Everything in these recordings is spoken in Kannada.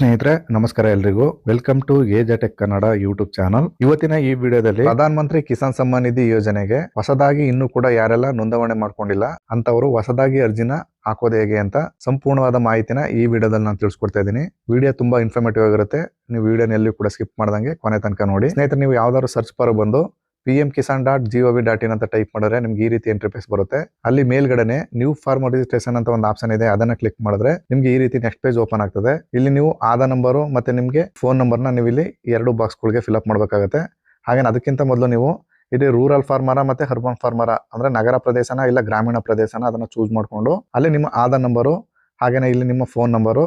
ಸ್ನೇಹಿತರೆ, ನಮಸ್ಕಾರ ಎಲ್ರಿಗೂ. Welcome to age tech Kannada YouTube channel ಇವತ್ತಿನ ಈ ವಿಡಿಯೋದಲ್ಲಿ ಪ್ರಧಾನ ಮಂತ್ರಿ ಕಿಸಾನ್ ಸಮ್ಮಾನ್ ನಿಧಿ ಯೋಜನೆಗೆ ಹೊಸದಾಗಿ ಇನ್ನು ಕೂಡ ಯಾರೆಲ್ಲ ನೋಂದಣಿ ಮಾಡ್ಕೊಂಡಿಲ್ಲ ಅಂತವರು ಹೊಸದಾಗಿ ಅರ್ಜಿನ ಹಾಕೋದು ಹೇಗೆ ಅಂತ ಸಂಪೂರ್ಣವಾದ ಮಾಹಿತಿನ ಈ ವಿಡಿಯೋದಲ್ಲಿ ನಾನು ತಿಳಿಸ್ಕೊಡ್ತಾ ಇದ್ದೀನಿ. ವಿಡಿಯೋ ತುಂಬಾ ಇನ್ಫಾರ್ಮೇಟಿವ್ ಆಗಿರುತ್ತೆ. ನೀವು ವಿಡಿಯೋನ ಎಲ್ಲೂ ಕೂಡ ಸ್ಕಿಪ್ ಮಾಡ್ದಂಗೆ ಕೊನೆ ತನಕ ನೋಡಿ. ಸ್ನೇಹಿತರೆ, ನೀವು ಯಾವ್ದಾದ್ರು ಸರ್ಚ್ ಬರೋ ಬಂದು P M Kisan dot G V dot in ಅಂತ ಟೈಪ್ ಮಾಡಿದ್ರೆ ನಿಮ್ಗೆ ಈ ರೀತಿ ಇಂಟರ್ಫೇಸ್ ಬರುತ್ತೆ. ಅಲ್ಲಿ ಮೇಲ್ಗಡೆನೆ ನ್ಯೂ ಫಾರ್ಮ್ ರಿಜಿಸ್ಟ್ರೇಷನ್ ಅಂತ ಒಂದು ಆಪ್ಷನ್ ಇದೆ, ಅದನ್ನ ಕ್ಲಿಕ್ ಮಾಡಿದ್ರೆ ನಿಮ್ಗೆ ಈ ರೀತಿ ನೆಕ್ಸ್ಟ್ ಪೇಜ್ ಓಪನ್ ಆಗ್ತದೆ. ಇಲ್ಲಿ ನೀವು ಆಧಾರ್ ನಂಬರು ಮತ್ತೆ ನಿಮಗೆ ಫೋನ್ ನಂಬರ್ನ ನೀವು ಇಲ್ಲಿ ಎರಡು ಬಾಕ್ಸ್ಗಳಿಗೆ ಫಿಲ್ ಅಪ್ ಮಾಡಬೇಕಾಗುತ್ತೆ. ಹಾಗೆ ಅದಕ್ಕಿಂತ ಮೊದಲು ನೀವು ಇಲ್ಲಿ ರೂರಲ್ ಫಾರ್ಮರ ಮತ್ತೆ ಹರ್ಬನ್ ಫಾರ್ಮರ ಅಂದ್ರೆ ನಗರ ಪ್ರದೇಶನ ಇಲ್ಲ ಗ್ರಾಮೀಣ ಪ್ರದೇಶನ ಅದನ್ನ ಚೂಸ್ ಮಾಡಿಕೊಂಡು ಅಲ್ಲಿ ನಿಮ್ಮ ಆಧಾರ್ ನಂಬರು ಹಾಗೇನೆ ಇಲ್ಲಿ ನಿಮ್ಮ ಫೋನ್ ನಂಬರು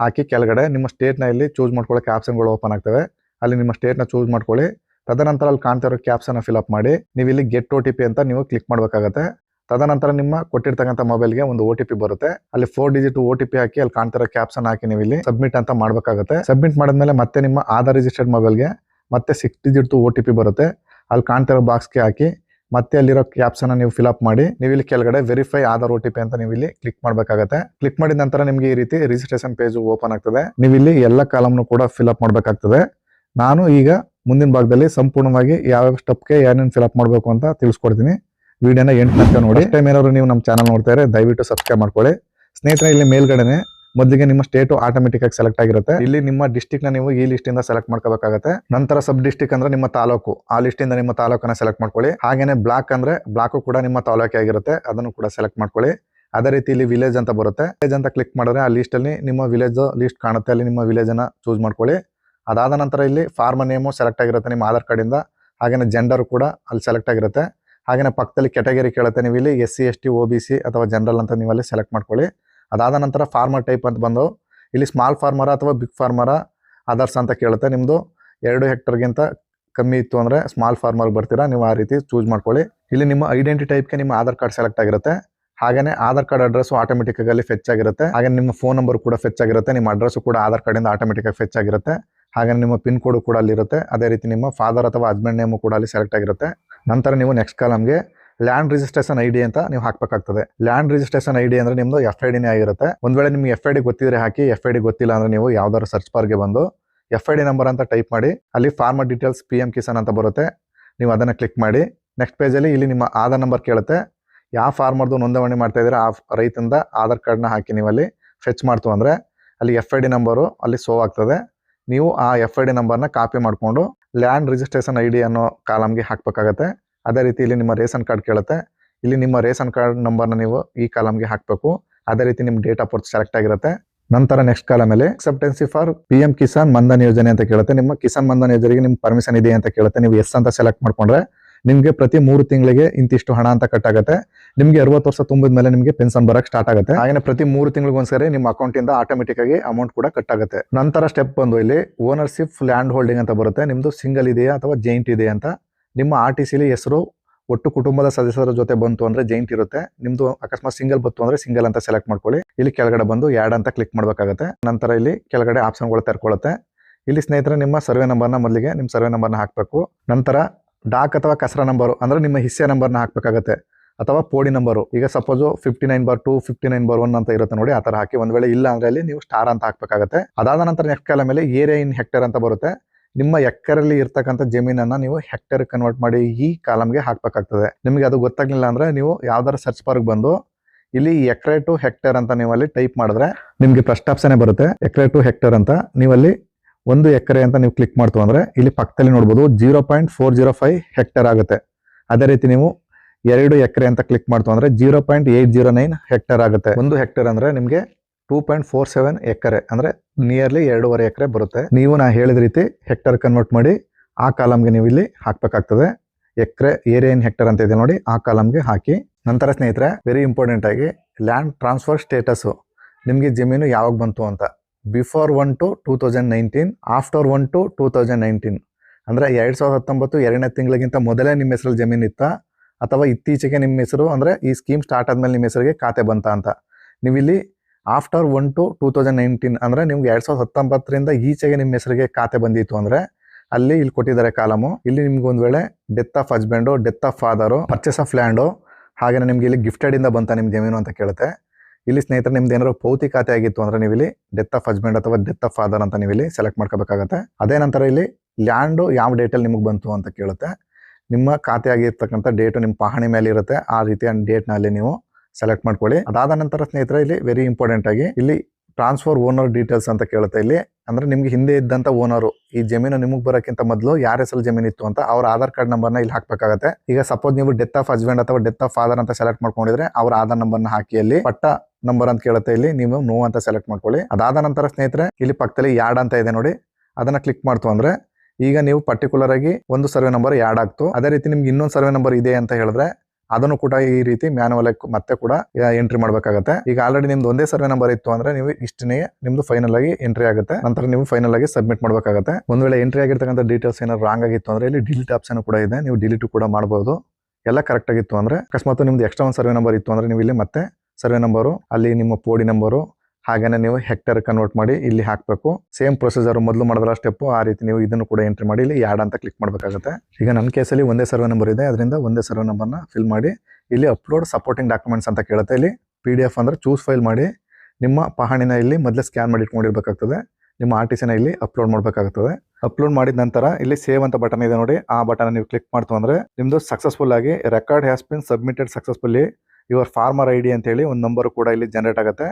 ಹಾಕಿ ಕೆಳಗಡೆ ನಿಮ್ಮ ಸ್ಟೇಟ್ನ ಇಲ್ಲಿ ಚೂಸ್ ಮಾಡ್ಕೊಳ್ಳೋಕೆ ಆಪ್ಷನ್ಗಳು ಓಪನ್ ಆಗ್ತವೆ. ಅಲ್ಲಿ ನಿಮ್ಮ ಸ್ಟೇಟ್ನ ಚೂಸ್ ಮಾಡ್ಕೊಳ್ಳಿ. ತದನಂತರ ಅಲ್ಲಿ ಕಾಣ್ತಾ ಇರೋ ಕ್ಯಾಪ್ಸನ್ನ ಅಪ್ ಮಾಡಿ, ನೀವು ಇಲ್ಲಿ ಗೆಟ್ ಒ ಟಿ ಪಿ ಅಂತ ನೀವು ಕ್ಲಿಕ್ ಮಾಡಬೇಕಾಗತ್ತೆ. ತದನಂತರ ನಿಮ್ಮ ಕೊಟ್ಟಿರ್ತಕ್ಕಂಥ ಮೊಬೈಲ್ಗೆ ಒಂದು ಒ ಟಿ ಪಿ ಬರುತ್ತೆ. ಅಲ್ಲಿ four digit O T P ಹಾಕಿ ಅಲ್ಲಿ ಕಾಣ್ತಿರೋ ಕ್ಯಾಪ್ಸನ್ ಹಾಕಿ ನೀವು ಇಲ್ಲಿ ಸಬ್ಮಿಟ್ ಅಂತ ಮಾಡಬೇಕಾಗುತ್ತೆ. ಸಬ್ಮಿಟ್ ಮಾಡಿದ್ಮೇಲೆ ಮತ್ತೆ ನಿಮ್ಮ ಆಧಾರ್ ರಿಜಿಸ್ಟರ್ಡ್ ಮೊಬೈಲ್ಗೆ ಮತ್ತೆ six digit O T P ಬರುತ್ತೆ. ಅಲ್ಲಿ ಕಾಣ್ತಿರೋ ಬಾಕ್ಸ್ಗೆ ಹಾಕಿ ಮತ್ತೆ ಅಲ್ಲಿರೋ ಕ್ಯಾಪ್ಸನ್ನ ನೀವು ಫಿಲ್ಅಪ್ ಮಾಡಿ, ನೀವು ಇಲ್ಲಿ ಕೆಳಗಡೆ verify Aadhaar O T P ಅಂತ ನೀವು ಇಲ್ಲಿ ಕ್ಲಿಕ್ ಮಾಡಬೇಕಾಗುತ್ತೆ. ಕ್ಲಿಕ್ ಮಾಡಿದ ನಂತರ ನಿಮಗೆ ಈ ರೀತಿ ರಿಜಿಸ್ಟ್ರೇಷನ್ ಪೇಜ್ ಓಪನ್ ಆಗ್ತದೆ. ನೀವು ಇಲ್ಲಿ ಎಲ್ಲ ಕಾಲಮ್ನು ಕೂಡ ಫಿಲ್ ಅಪ್ ಮಾಡಬೇಕಾಗ್ತದೆ. ನಾನು ಈಗ ಮುಂದಿನ ಭಾಗದಲ್ಲಿ ಸಂಪೂರ್ಣವಾಗಿ ಯಾವ್ಯಾವ ಸ್ಟೆಪ್ಗೆ ಏನೇನು ಫಿಲ್ಅಪ್ ಮಾಡಬೇಕು ಅಂತ ತಿಳಿಸ್ಕೊಡ್ತೀನಿ. ವಿಡಿಯೋನ ಎಂಟು ತನಕ ನೋಡಿ. ಟೈಮ್ ಏನಾದ್ರು ನೀವು ನಮ್ಮ ಚಾನಲ್ ನೋಡ್ತಾ ಇದ್ರೆ ದಯವಿಟ್ಟು ಸಬ್ಸ್ಕ್ರೈಬ್ ಮಾಡ್ಕೊಳ್ಳಿ. ಸ್ನೇಹಿತರೆ, ಇಲ್ಲಿ ಮೇಲ್ಗಡೆನೆ ಮೊದಲಿಗೆ ನಿಮ್ಮ ಸ್ಟೇಟು ಆಟೋಮೆಟಿಕ್ ಆಗಿ ಸೆಲೆಕ್ಟ್ ಆಗಿರುತ್ತೆ. ಇಲ್ಲಿ ನಿಮ್ಮ ಡಿಸ್ಟಿಕ್ನ ನೀವು ಈ ಲಿಸ್ಟ್ ಇಂದ ಸೆಲೆಕ್ಟ್ ಮಾಡ್ಕೋಬೇಕಾಗುತ್ತೆ. ನಂತರ ಸಬ್ ಡಿಸ್ಟಿಕ್ ಅಂದ್ರೆ ನಿಮ್ಮ ತಾಲೂಕು. ಆ ಲಿಸ್ಟ್ ಇಂದ ನಿಮ್ಮ ತಾಲೂಕನ್ನ ಸೆಲೆಕ್ಟ್ ಮಾಡ್ಕೊಳ್ಳಿ. ಹಾಗೇನೆ ಬ್ಲಾಕ್ ಅಂದ್ರೆ ಬ್ಲಾಕ್ ಕೂಡ ನಿಮ್ಮ ತಾಲೂಕೆ ಆಗಿರುತ್ತೆ. ಅದನ್ನು ಕೂಡ ಸೆಲೆಕ್ಟ್ ಮಾಡ್ಕೊಳ್ಳಿ. ಅದೇ ರೀತಿ ಇಲ್ಲಿ ವಿಲೇಜ್ ಅಂತ ಬರುತ್ತೆ. ವಿಲೇಜ್ ಅಂತ ಕ್ಲಿಕ್ ಮಾಡಿದ್ರೆ ಆ ಲಿಸ್ಟ್ ಅಲ್ಲಿ ನಿಮ್ಮ ವಿಲೇಜ್ ಲಿಸ್ಟ್ ಕಾಣುತ್ತೆ. ಅಲ್ಲಿ ನಿಮ್ಮ ವಿಲೇಜ್ ಅನ್ನ ಚೂಸ್ ಮಾಡ್ಕೊಳ್ಳಿ. ಅದಾದ ನಂತರ ಇಲ್ಲಿ ಫಾರ್ಮರ್ ನೇಮು ಸೆಲೆಕ್ಟ್ ಆಗಿರುತ್ತೆ ನಿಮ್ಮ ಆಧಾರ್ ಕಾರ್ಡಿಂದ ಹಾಗೇನೆ ಜೆಂಡರ್ ಕೂಡ ಅಲ್ಲಿ ಸೆಲೆಕ್ಟ್ ಆಗಿರುತ್ತೆ. ಹಾಗೇನೆ ಪಕ್ಕದಲ್ಲಿ ಕೆಟಗರಿ ಕೇಳುತ್ತೆ ನೀವು ಇಲ್ಲಿ S C S T O B C ಅಥವಾ ಜನರಲ್ ಅಂತ ನೀವು ಅಲ್ಲಿ ಸೆಲೆಕ್ಟ್ ಮಾಡ್ಕೊಳ್ಳಿ. ಅದಾದ ನಂತರ ಫಾರ್ಮರ್ ಟೈಪ್ ಅಂತ ಬಂದು, ಇಲ್ಲಿ ಸ್ಮಾಲ್ ಫಾರ್ಮರ ಅಥವಾ ಬಿಗ್ ಫಾರ್ಮರ ಅದರ್ಸ್ ಅಂತ ಕೇಳುತ್ತೆ ನಿಮ್ಮದು ಎರಡು ಹೆಕ್ಟರ್ಗಿಂತ ಕಮ್ಮಿ ಇತ್ತು ಅಂದರೆ ಸ್ಮಾಲ್ ಫಾರ್ಮರ್ ಬರ್ತೀರಾ, ನೀವು ಆ ರೀತಿ ಚೂಸ್ ಮಾಡ್ಕೊಳ್ಳಿ. ಇಲ್ಲಿ ನಿಮ್ಮ ಐಡೆಂಟಿ ಟೈಪ್ಗೆ ನಿಮ್ಮ ಆಧಾರ್ ಕಾರ್ಡ್ ಸೆಲೆಕ್ಟ್ ಆಗಿರುತ್ತೆ. ಹಾಗೇನೆ ಆಧಾರ್ ಕಾರ್ಡ್ ಅಡ್ರೆಸ್ ಆಟೋಮೆಟಿಕ್ ಆಗಿ ಫೆಚ್ ಆಗಿರುತ್ತೆ. ಹಾಗೆ ನಿಮ್ಮ ಫೋನ್ ನಂಬರ್ ಕೂಡ ಫೆಚ್ ಆಗಿರುತ್ತೆ, ನಿಮ್ಮ ಅಡ್ರೆಸ್ ಕೂಡ ಆಧಾರ್ ಕಾರ್ಡಿಂದ ಆಟೋಮೆಟಿಕ್ ಆಗಿ ಫೆಚ್ ಆಗಿರುತ್ತೆ. ಹಾಗೆ ನಿಮ್ಮ ಪಿನ್ ಕೋಡ್ ಕೂಡ ಅಲ್ಲಿರುತ್ತೆ. ಅದೇ ರೀತಿ ನಿಮ್ಮ ಫಾದರ್ ಅಥವಾ ಹಸ್ಬೆಂಡ್ ನೇಮು ಕೂಡ ಅಲ್ಲಿ ಸೆಲೆಕ್ಟ್ ಆಗಿರುತ್ತೆ. ನಂತರ ನೀವು ನೆಕ್ಸ್ಟ್ ಕಾಲಮ್ಗೆ ಲ್ಯಾಂಡ್ ರಿಜಿಸ್ಟ್ರೇಷನ್ ಐ ಡಿ ಅಂತ ನೀವು ಹಾಕಬೇಕಾಗ್ತದೆ. ಲ್ಯಾಂಡ್ ರಿಜಿಸ್ಟ್ರೇಷನ್ ಐ ಡಿ ಅಂದ್ರೆ ನಿಮ್ದು ಎಫ್ ಐ ಡಿನೇ ಆಗಿರುತ್ತೆ. ಒಂದ್ ವೇಳೆ ನಿಮ್ಗೆ ಎಫ್ ಐ ಡಿ ಗೊತ್ತಿದ್ರೆ ಹಾಕಿ ಎಫ್ ಐ ಡಿ ಗೊತ್ತಿಲ್ಲ ಅಂದ್ರೆ ನೀವು ಯಾವ್ದಾದ್ರು ಸರ್ಚ್ ಬಾರ್ಗೆ ಬಂದು ಎಫ್ ಐ ಡಿ ನಂಬರ್ ಅಂತ ಟೈಪ್ ಮಾಡಿ, ಅಲ್ಲಿ farmer details P M Kisan ಅಂತ ಬರುತ್ತೆ. ನೀವು ಅದನ್ನ ಕ್ಲಿಕ್ ಮಾಡಿ ನೆಕ್ಸ್ಟ್ ಪೇಜಲ್ಲಿ ಇಲ್ಲಿ ನಿಮ್ಮ ಆಧಾರ್ ನಂಬರ್ ಕೇಳುತ್ತೆ. ಯಾವ ಫಾರ್ಮರ್ದು ನೋಂದಣಿ ಮಾಡ್ತಾ ಇದ್ರೆ ಆ ರೈತಿಂದ ಆಧಾರ್ ಕಾರ್ಡ್ನ ಹಾಕಿ ನೀವು ಅಲ್ಲಿ ಫೆಚ್ ಮಾಡ್ತು ಅಂದರೆ ಅಲ್ಲಿ ಎಫ್ ಐ ಡಿ ನಂಬರು ಅಲ್ಲಿ ಸೋ ಆಗ್ತದೆ. ನೀವು ಆ ಎಫ್ ಐ ಡಿ ನಂಬರ್ನ ಕಾಪಿ ಮಾಡಿಕೊಂಡು ಲ್ಯಾಂಡ್ ರಿಜಿಸ್ಟ್ರೇಷನ್ ಐ ಡಿ ಅನ್ನೋ ಕಾಲಮ್ಗೆ ಹಾಕಬೇಕಾಗತ್ತೆ. ಅದೇ ರೀತಿ ಇಲ್ಲಿ ನಿಮ್ಮ ರೇಷನ್ ಕಾರ್ಡ್ ಕೇಳುತ್ತೆ. ಇಲ್ಲಿ ನಿಮ್ಮ ರೇಷನ್ ಕಾರ್ಡ್ ನಂಬರ್ನ ನೀವು ಈ ಕಾಲಮ್ಗೆ ಹಾಕಬೇಕು. ಅದೇ ರೀತಿ ನಿಮ್ಮ ಡೇಟ್ ಆಫ್ ಬರ್ತ್ ಸೆಲೆಕ್ಟ್ ಆಗಿರುತ್ತೆ. ನಂತರ next ಕಾಲಮಲ್ಲಿ acceptance for P M Kisan Maandhan ಯೋಜನೆ ಅಂತ ಕೇಳುತ್ತೆ. ನಿಮ್ಮ ಕಿಸಾನ್ ಮನ್ಧನ್ ಯೋಜನೆಗೆ ನಿಮ್ಮ ಪರ್ಮಿಷನ್ ಇದೆ ಅಂತ ಕೇಳುತ್ತೆ. ನೀವು ಎಸ್ ಅಂತ ಸೆಲೆಕ್ಟ್ ಮಾಡ್ಕೊಂಡ್ರೆ ನಿಮಗೆ ಪ್ರತಿ ಮೂರು ತಿಂಗಳಿಗೆ ಇಂತಿಷ್ಟು ಹಣ ಅಂತ ಕಟ್ ಆಗುತ್ತೆ. ನಿಮಗೆ ಅರವತ್ತು ವರ್ಷ ತುಂಬಿದ ಮೇಲೆ ನಿಮಗೆ ಪೆನ್ಷನ್ ಬರಕ್ಕೆ ಸ್ಟಾರ್ಟ್ ಆಗುತ್ತೆ. ಹಾಗೆ ಪ್ರತಿ ಮೂರು ತಿಂಗಳಿಗೊಂದ್ಸರಿ ನಿಮ್ಮ ಅಕೌಂಟ್ ಇಂದ ಆಟೋಮೆಟಿಕ್ ಆಗಿ ಅಮೌಂಟ್ ಕೂಡ ಕಟ್ ಆಗುತ್ತೆ. ನಂತರ ಸ್ಟೆಪ್ ಬಂದು ಇಲ್ಲಿ ಓನರ್ಶಿಪ್ ಲ್ಯಾಂಡ್ ಹೋಲ್ಡಿಂಗ್ ಅಂತ ಬರುತ್ತೆ. ನಿಮ್ದು ಸಿಂಗಲ್ ಇದೆಯಾ ಅಥವಾ ಜೈಂಟ್ ಇದೆಯಾ ಅಂತ. ನಿಮ್ಮ ಆರ್ ಟಿ ಸಿಲಿ ಹೆಸರು, ಒಟ್ಟು ಕುಟುಂಬದ ಸದಸ್ಯರ ಜೊತೆ ಬಂತು ಅಂದ್ರೆ ಜೈಂಟ್ ಇರುತ್ತೆ. ನಿಮ್ದು ಅಕಸ್ಮಾತ್ ಸಿಂಗಲ್ ಬಂತು ಅಂದ್ರೆ ಸಿಂಗಲ್ ಅಂತ ಸೆಲೆಕ್ಟ್ ಮಾಡ್ಕೊಳ್ಳಿ. ಇಲ್ಲಿ ಕೆಳಗಡೆ ಬಂದು ಯಾಡ್ ಅಂತ ಕ್ಲಿಕ್ ಮಾಡಬೇಕಾಗುತ್ತೆ. ನಂತರ ಇಲ್ಲಿ ಕೆಳಗಡೆ ಆಪ್ಷನ್ಗಳು ತೆರ್ಕೊಳ್ಳುತ್ತೆ ಇಲ್ಲಿ ಸ್ನೇಹಿತರೆ, ನಿಮ್ಮ ಸರ್ವೆ ನಂಬರ್ನ ಮೊದಲಿಗೆ ನಿಮ್ಮ ಸರ್ವೆ ನಂಬರ್ನ ಹಾಕಬೇಕು. ನಂತರ ಡಾಕ್ ಅಥವಾ ಕಸರ ನಂಬರು, ಅಂದರೆ ನಿಮ್ಮ ಹಿಸ್ಸೆ ನಂಬರ್ನ ಹಾಕಬೇಕಾಗುತ್ತೆ. ಅಥವಾ ಪೋಡಿ ನಂಬರು. ಈಗ suppose fifty nine bar two fifty nine bar one ಅಂತ ಇರುತ್ತೆ ನೋಡಿ, ಆ ಥರ ಹಾಕಿ. ಒಂದು ವೇಳೆ ಇಲ್ಲ ಅಂದರೆ ಅಲ್ಲಿ ನೀವು ಸ್ಟಾರ್ ಅಂತ ಹಾಕಬೇಕಾಗುತ್ತೆ. ಅದಾದ ನಂತರ ನೆಕ್ಸ್ಟ್ ಕಾಲ ಮೇಲೆ ಏರಿಯಾ ಇನ್ ಹೆಕ್ಟರ್ ಅಂತ ಬರುತ್ತೆ. ನಿಮ್ಮ ಎಕ್ಕರಲ್ಲಿ ಇರ್ತಕ್ಕಂಥ ಜಮೀನನ್ನು ನೀವು ಹೆಕ್ಟರ್ ಕನ್ವರ್ಟ್ ಮಾಡಿ ಈ ಕಾಲಮ್ಗೆ ಹಾಕಬೇಕಾಗ್ತದೆ. ನಿಮಗೆ ಅದು ಗೊತ್ತಾಗ್ಲಿಲ್ಲ ಅಂದ್ರೆ ನೀವು ಯಾವ್ದಾರ ಸರ್ಚ್ ಬಾರ್ಗೆ ಬಂದು ಇಲ್ಲಿ ಎಕ್ರೆ ಟು ಹೆಕ್ಟರ್ ಅಂತ ನೀವು ಅಲ್ಲಿ ಟೈಪ್ ಮಾಡಿದ್ರೆ ನಿಮಗೆ ಫಸ್ಟ್ ಆಪ್ಷನ್ ಬರುತ್ತೆ. ಎಕ್ರೆ ಟು ಹೆಕ್ಟರ್ ಅಂತ ನೀವಲ್ಲಿ ಒಂದು ಎಕರೆ ಅಂತ ನೀವು ಕ್ಲಿಕ್ ಮಾಡ್ತು ಅಂದ್ರೆ ಇಲ್ಲಿ ಪಕ್ಕದಲ್ಲಿ ನೋಡ್ಬೋದು zero point four zero five hectare ಆಗುತ್ತೆ. ಅದೇ ರೀತಿ ನೀವು ಎರಡು ಎಕರೆ ಅಂತ ಕ್ಲಿಕ್ ಮಾಡ್ತು ಅಂದ್ರೆ zero point eight zero nine hectare ಆಗುತ್ತೆ. ಒಂದು ಹೆಕ್ಟರ್ ಅಂದ್ರೆ ನಿಮಗೆ two point four seven acre ಅಂದ್ರೆ ನಿಯರ್ಲಿ ಎರಡೂವರೆ ಎಕರೆ ಬರುತ್ತೆ. ನೀವು ನಾ ಹೇಳಿದ ರೀತಿ ಹೆಕ್ಟರ್ ಕನ್ವರ್ಟ್ ಮಾಡಿ ಆ ಕಾಲಮ್ಗೆ ನೀವು ಇಲ್ಲಿ ಹಾಕ್ಬೇಕಾಗ್ತದೆ. ಎಕರೆ ಏರಿಯಾ ಇನ್ ಹೆಕ್ಟರ್ ಅಂತ ಇದೆ ನೋಡಿ ಆ ಕಾಲಮ್ಗೆ ಹಾಕಿ. ನಂತರ ಸ್ನೇಹಿತರೆ ವೆರಿ ಇಂಪಾರ್ಟೆಂಟ್ ಆಗಿ ಲ್ಯಾಂಡ್ ಟ್ರಾನ್ಸ್ಫರ್ ಸ್ಟೇಟಸ್ ನಿಮಗೆ ಜಮೀನು ಯಾವಾಗ ಬಂತು ಅಂತ. Before one two two thousand nineteen, after one two two thousand nineteen. ಅಂದರೆ ಎರಡು ಸಾವಿರದ ಹತ್ತೊಂಬತ್ತು ಎರಡನೇ ತಿಂಗಳಿಗಿಂತ ಮೊದಲೇ ನಿಮ್ಮ ಹೆಸರಲ್ಲಿ ಜಮೀನು ಇತ್ತ? ಅಥವಾ ಇತ್ತೀಚೆಗೆ ನಿಮ್ಮ ಹೆಸರು ಅಂದರೆ ಈ ಸ್ಕೀಮ್ ಸ್ಟಾರ್ಟ್ ಆದಮೇಲೆ ನಿಮ್ಮ ಹೆಸರಿಗೆ ಖಾತೆ ಬಂತ ಅಂತ. ನೀವಿಲ್ಲಿ after one two two thousand nineteen ಅಂದರೆ ನಿಮ್ಗೆ ಎರಡು ಸಾವಿರದ ಹತ್ತೊಂಬತ್ತರಿಂದ ಈಚೆಗೆ ನಿಮ್ಮ ಹೆಸರಿಗೆ ಖಾತೆ ಬಂದಿತ್ತು ಅಂದರೆ ಅಲ್ಲಿ ಇಲ್ಲಿ ಕೊಟ್ಟಿದ್ದಾರೆ ಕಾಲಮು. ಇಲ್ಲಿ ನಿಮ್ಗೆ ಒಂದು ವೇಳೆ death of husband death of father purchase of land ಹಾಗೆಯೇ ನಿಮಗೆ ಇಲ್ಲಿ ಗಿಫ್ಟೆಡಿಂದ ಬಂತ ನಿಮ್ಮ ಜಮೀನು ಅಂತ ಕೇಳುತ್ತೆ. ಇಲ್ಲಿ ಸ್ನೇಹಿತರೆ, ನಿಮ್ದು ಏನಾದ್ರು ಪೌತಿ ಖಾತೆ ಆಗಿತ್ತು ಅಂದ್ರೆ ನೀವು ಇಲ್ಲಿ ಡೆತ್ ಆಫ್ ಹಸ್ಬೆಂಡ್ ಅಥವಾ ಡೆತ್ ಆಫ್ ಫಾದರ್ ಅಂತ ನೀವು ಇಲ್ಲಿ ಸೆಲೆಕ್ಟ್ ಮಾಡ್ಕೋಬೇಕಾಗತ್ತೆ. ಅದೇ ನಂತರ ಇಲ್ಲಿ ಲ್ಯಾಂಡು ಯಾವ ಡೇಟಲ್ಲಿ ನಿಮಗೆ ಬಂತು ಅಂತ ಕೇಳುತ್ತೆ. ನಿಮ್ಮ ಖಾತೆ ಆಗಿರ್ತಕ್ಕಂಥ ಡೇಟು ನಿಮ್ಮ ಪಹಣಿ ಮೇಲೆ ಇರುತ್ತೆ. ಆ ರೀತಿಯ ಡೇಟ್ನಲ್ಲಿ ನೀವು ಸೆಲೆಕ್ಟ್ ಮಾಡ್ಕೊಳ್ಳಿ. ಅದಾದ ನಂತರ ಸ್ನೇಹಿತರೆ, ಇಲ್ಲಿ ವೆರಿ ಇಂಪಾರ್ಟೆಂಟ್ ಆಗಿ ಇಲ್ಲಿ ಟ್ರಾನ್ಸ್ಫರ್ ಓನರ್ ಡೀಟೇಲ್ಸ್ ಅಂತ ಕೇಳುತ್ತೆ. ಇಲ್ಲಿ ಅಂದ್ರೆ ನಿಮ್ಗೆ ಹಿಂದೆ ಇದ್ದಂತ ಓನರು ಈ ಜಮೀನು ನಿಮಗೆ ಬರೋಕ್ಕಿಂತ ಮೊದಲು ಯಾರ ಹೆಸರು ಜಮೀನು ಇತ್ತು ಅಂತ ಅವ್ರ ಆಧಾರ್ ಕಾರ್ಡ್ ನಂಬರ್ನ ಇಲ್ಲಿ ಹಾಕ್ಬೇಕಾಗತ್ತೆ. ಈಗ ಸಪೋಸ್ ನೀವು ಡೆತ್ ಆಫ್ ಹಸ್ಬೆಂಡ್ ಅಥವಾ ಡೆತ್ ಆಫ್ ಫಾದರ್ ಅಂತ ಸೆಲೆಕ್ಟ್ ಮಾಡ್ಕೊಂಡಿದ್ರೆ ಅವ್ರ ಆಧಾರ್ ನಂಬರ್ನ ಹಾಕಿ ಅಲ್ಲಿ ಪಟ್ಟ ನಂಬರ್ ಅಂತ ಕೇಳುತ್ತೆ ಇಲ್ಲಿ. ನೀವು ನೋ ಅಂತ ಸೆಲೆಕ್ಟ್ ಮಾಡ್ಕೊಳ್ಳಿ. ಅದಾದ ನಂತರ ಸ್ನೇಹಿತರೆ, ಇಲ್ಲಿ ಪಕ್ಕದಲ್ಲಿ ಯಾಡ್ ಅಂತ ಇದೆ ನೋಡಿ. ಅದನ್ನ ಕ್ಲಿಕ್ ಮಾಡ್ತು ಅಂದ್ರೆ ಈಗ ನೀವು ಪರ್ಟಿಕ್ಯುಲರ್ ಆಗಿ ಒಂದು ಸರ್ವೆ ನಂಬರ್ ಯಾಡ್ ಆಗ್ತು. ಅದೇ ರೀತಿ ನಿಮ್ಗೆ ಇನ್ನೊಂದು ಸರ್ವೆ ನಂಬರ್ ಇದೆ ಅಂತ ಹೇಳಿದ್ರೆ ಅದನ್ನು ಕೂಡ ಈ ರೀತಿ ಮ್ಯಾನುವಲ್ ಮತ್ತೆ ಕೂಡ ಎಂಟ್ರಿ ಮಾಡಬೇಕಾಗುತ್ತೆ. ಈಗ ಆಲ್ರೆಡಿ ನಿಮ್ದು ಒಂದೇ ಸರ್ವೆ ನಂಬರ್ ಇತ್ತು ಅಂದ್ರೆ ನೀವು ಇಷ್ಟನೇ ನಿಮ್ದು ಫೈನಲ್ ಆಗಿ ಎಂಟ್ರಿ ಆಗುತ್ತೆ. ನಂತರ ನೀವು ಫೈನಲ್ ಆಗಿ ಸಬ್ಮಿಟ್ ಮಾಡಬೇಕಾಗತ್ತೆ. ಒಂದ್ ವೇಳೆ ಎಂಟ್ರಿ ಆಗಿರ್ತಕ್ಕಂಥ ಡೀಟೇಲ್ಸ್ ಏನಾದ್ರು ರಾಂಗ್ ಆಗಿತ್ತು ಅಂದ್ರೆ ಇಲ್ಲಿ ಡಿಲೀಟ್ ಆಪ್ಷನ್ ಕೂಡ ಇದೆ. ನೀವು ಡಿಲೀಟ್ ಕೂಡ ಮಾಡಬಹುದು ಎಲ್ಲ ಕರೆಕ್ಟ್ ಆಗಿತ್ತು ಅಂದ್ರೆ ಅಕಸ್ಮಾತ್ ನಿಮ್ದು ಎಕ್ಸ್ಟ್ರಾ ಒಂದು ಸರ್ವೆ ನಂಬರ್ ಇತ್ತು ಅಂದ್ರೆ ನೀವು ಇಲ್ಲಿ ಮತ್ತೆ ಸರ್ವೆ ನಂಬರು, ಅಲ್ಲಿ ನಿಮ್ಮ ಪೋಡಿ ನಂಬರು, ಹಾಗೇನೆ ನೀವು ಹೆಕ್ಟರ್ ಕನ್ವರ್ಟ್ ಮಾಡಿ ಇಲ್ಲಿ ಹಾಕಬೇಕು. ಸೇಮ್ ಪ್ರೊಸೀಜರ್ ಮೊದಲು ಮಾಡಿದ್ರ ಸ್ಟೆಪ್ಪು ಆ ರೀತಿ ನೀವು ಇದನ್ನು ಕೂಡ ಎಂಟ್ರಿ ಮಾಡಿ ಇಲ್ಲಿ ಯಾಡ್ ಅಂತ ಕ್ಲಿಕ್ ಮಾಡಬೇಕಾಗುತ್ತೆ. ಈಗ ನನ್ನ ಕೇಸಲ್ಲಿ ಒಂದೇ ಸರ್ವೆ ನಂಬರ್ ಇದೆ, ಅದರಿಂದ ಒಂದೇ ಸರ್ವೆ ನಂಬರ್ನ ಫಿಲ್ ಮಾಡಿ, ಇಲ್ಲಿ ಅಪ್ಲೋಡ್ ಸಪೋರ್ಟಿಂಗ್ ಡಾಕ್ಯುಮೆಂಟ್ಸ್ ಅಂತ ಕೇಳುತ್ತೆ. ಇಲ್ಲಿ ಪಿ ಡಿ ಎಫ್ ಅಂದ್ರೆ ಚೂಸ್ ಫೈಲ್ ಮಾಡಿ, ನಿಮ್ಮ ಪಹಣಿನ ಇಲ್ಲಿ ಮೊದಲೇ ಸ್ಕ್ಯಾನ್ ಮಾಡಿ ಇಟ್ಕೊಂಡಿರ್ಬೇಕಾಗ್ತದೆ. ನಿಮ್ಮ ಆರ್ ಟಿ ಸಿನ ಇಲ್ಲಿ ಅಪ್ಲೋಡ್ ಮಾಡಬೇಕಾಗುತ್ತದೆ ಅಪ್ಲೋಡ್ ಮಾಡಿದ ನಂತರ ಇಲ್ಲಿ ಸೇವ್ ಅಂತ ಬಟನ್ ಇದೆ ನೋಡಿ, ಆ ಬಟನ್ ನೀವು ಕ್ಲಿಕ್ ಮಾಡ್ತು ಅಂದರೆ ನಿಮ್ಮದು ಸಕ್ಸಸ್ಫುಲ್ ಆಗಿ record has been submitted successfully your farmer I D ಅಂತ ಹೇಳಿ ಒಂದು ನಂಬರ್ ಕೂಡ ಇಲ್ಲಿ ಜನರೇಟ್ ಆಗುತ್ತೆ.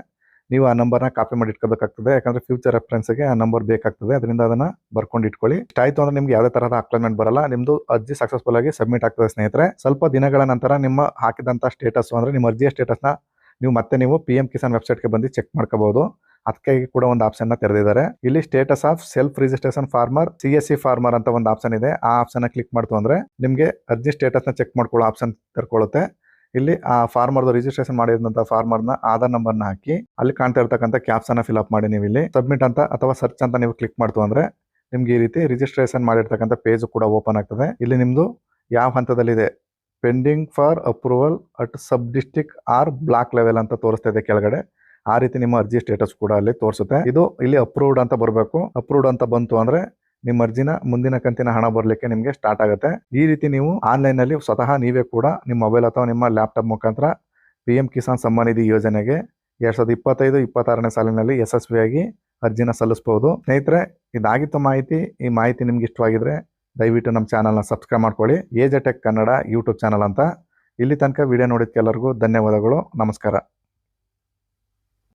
ನೀವು ಆ ನಂಬರ್ನ ಕಾಪಿ ಮಾಡಿ ಇಟ್ಕೋಬೇಕಾಗ್ತದೆ. ಯಾಕಂದ್ರೆ ಫ್ಯೂಚರ್ ರೆಫರೆನ್ಸ್ಗೆ ಆ ನಂಬರ್ ಬೇಕಾಗ್ತದೆ. ಅದರಿಂದ ಅದನ್ನ ಬರ್ಕೊಂಡು ಇಟ್ಕೊಳ್ಳಿ. ಇಷ್ಟಾಯಿತು ಅಂದ್ರೆ ನಿಮ್ಗೆ ಯಾವುದೇ ತರಹದ ಅಕ್ಲೈನ್ಮೆಂಟ್ ಬರಲ್ಲ. ನಿಮ್ದು ಅರ್ಜಿ ಸಕ್ಸಸ್ಫುಲ್ ಆಗಿ ಸಬ್ಮಿಟ್ ಆಗ್ತದೆ ಸ್ನೇಹಿತರೆ. ಸ್ವಲ್ಪ ದಿನಗಳ ನಂತರ ನಿಮ್ಮ ಹಾಕಿದಂತ ಸ್ಟೇಟಸ್ ಅಂದ್ರೆ ನಿಮ್ಮ ಅರ್ಜಿಯ ಸ್ಟೇಟಸ್ನ ನೀವು ಮತ್ತೆ ನೀವು ಪಿ ಎಂ ಕಿಸಾನ್ ವೆಬ್ಸೈಟ್ಗೆ ಬಂದು ಚೆಕ್ ಮಾಡ್ಕೋಬಹುದು. ಅದಕ್ಕೆ ಕೂಡ ಒಂದು ಆಪ್ಷನ್ನ ತೆರೆದಿದ್ದಾರೆ. ಇಲ್ಲಿ status of self registration farmer C S C farmer ಅಂತ ಒಂದು ಆಪ್ಷನ್ ಇದೆ. ಆ ಆಪ್ಷನ್ ಕ್ಲಿಕ್ ಮಾಡ್ತು ಅಂದ್ರೆ ನಿಮಗೆ ಅರ್ಜಿ ಸ್ಟೇಟಸ್ನ ಚೆಕ್ ಮಾಡ್ಕೊಳ್ಳೋ ಆಪ್ಷನ್ ತೆರ್ಕೊಳ್ಳುತ್ತೆ ಇಲ್ಲಿ ಆ ಫಾರ್ಮರ್ದು ರಿಜಿಸ್ಟ್ರೇಷನ್ ಮಾಡಿದಂತ ಫಾರ್ಮರ್ನ ಆಧಾರ್ ನಂಬರ್ನ ಹಾಕಿ ಅಲ್ಲಿ ಕಾಣ್ತಾ ಇರ್ತಕ್ಕಂಥ ಕ್ಯಾಪ್ಸ್ ಅನ್ನ ಫಿಲ್ ಅಪ್ ಮಾಡಿ ನೀವು ಇಲ್ಲಿ ಸಬ್ಮಿಟ್ ಅಂತ ಅಥವಾ ಸರ್ಚ್ ಅಂತ ನೀವು ಕ್ಲಿಕ್ ಮಾಡ್ತು ಅಂದ್ರೆ ನಿಮ್ಗೆ ಈ ರೀತಿ ರಿಜಿಸ್ಟ್ರೇಷನ್ ಮಾಡಿರ್ತಕ್ಕಂಥ ಪೇಜ್ ಕೂಡ ಓಪನ್ ಆಗ್ತದೆ. ಇಲ್ಲಿ ನಿಮ್ದು ಯಾವ ಹಂತದಲ್ಲಿದೆ pending for approval at sub district or block level ಅಂತ ತೋರಿಸ್ತಾ ಇದೆ ಕೆಳಗಡೆ. ಆ ರೀತಿ ನಿಮ್ಮ ಅರ್ಜಿ ಸ್ಟೇಟಸ್ ಕೂಡ ಅಲ್ಲಿ ತೋರಿಸುತ್ತೆ. ಇದು ಇಲ್ಲಿ ಅಪ್ರೂವ್ಡ್ ಅಂತ ಬರಬೇಕು. ಅಪ್ರೂವ್ಡ್ ಅಂತ ಬಂತು ಅಂದ್ರೆ ನಿಮ್ಮ ಅರ್ಜಿನ ಮುಂದಿನ ಕಂತಿನ ಹಣ ಬರಲಿಕ್ಕೆ ನಿಮಗೆ ಸ್ಟಾರ್ಟ್ ಆಗುತ್ತೆ. ಈ ರೀತಿ ನೀವು ಆನ್ಲೈನ್ನಲ್ಲಿ ಸ್ವತಃ ನೀವೇ ಕೂಡ ನಿಮ್ಮ ಮೊಬೈಲ್ ಅಥವಾ ನಿಮ್ಮ ಲ್ಯಾಪ್ಟಾಪ್ ಮುಖಾಂತರ ಪಿ ಎಂ ಕಿಸಾನ್ ಸಮ್ಮಾನ್ ನಿಧಿ ಯೋಜನೆಗೆ ಎರಡ್ ಸಾವಿರದ ಇಪ್ಪತ್ತೈದು, ಇಪ್ಪತ್ತಾರನೇ ಸಾಲಿನಲ್ಲಿ ಯಶಸ್ವಿಯಾಗಿ ಅರ್ಜಿನ ಸಲ್ಲಿಸಬಹುದು ಸ್ನೇಹಿತರೆ, ಇದಾಗಿತ್ತು ಮಾಹಿತಿ. ಈ ಮಾಹಿತಿ ನಿಮ್ಗೆ ಇಷ್ಟವಾಗಿದ್ರೆ ದಯವಿಟ್ಟು ನಮ್ಮ ಚಾನಲ್ನ ಸಬ್ಸ್ಕ್ರೈಬ್ ಮಾಡ್ಕೊಳ್ಳಿ. Age tech Kannada YouTube channel ಅಂತ. ಇಲ್ಲಿ ತನಕ ವಿಡಿಯೋ ನೋಡಿದ್ಕೆಲ್ಲರಿಗೂ ಧನ್ಯವಾದಗಳು. ನಮಸ್ಕಾರ.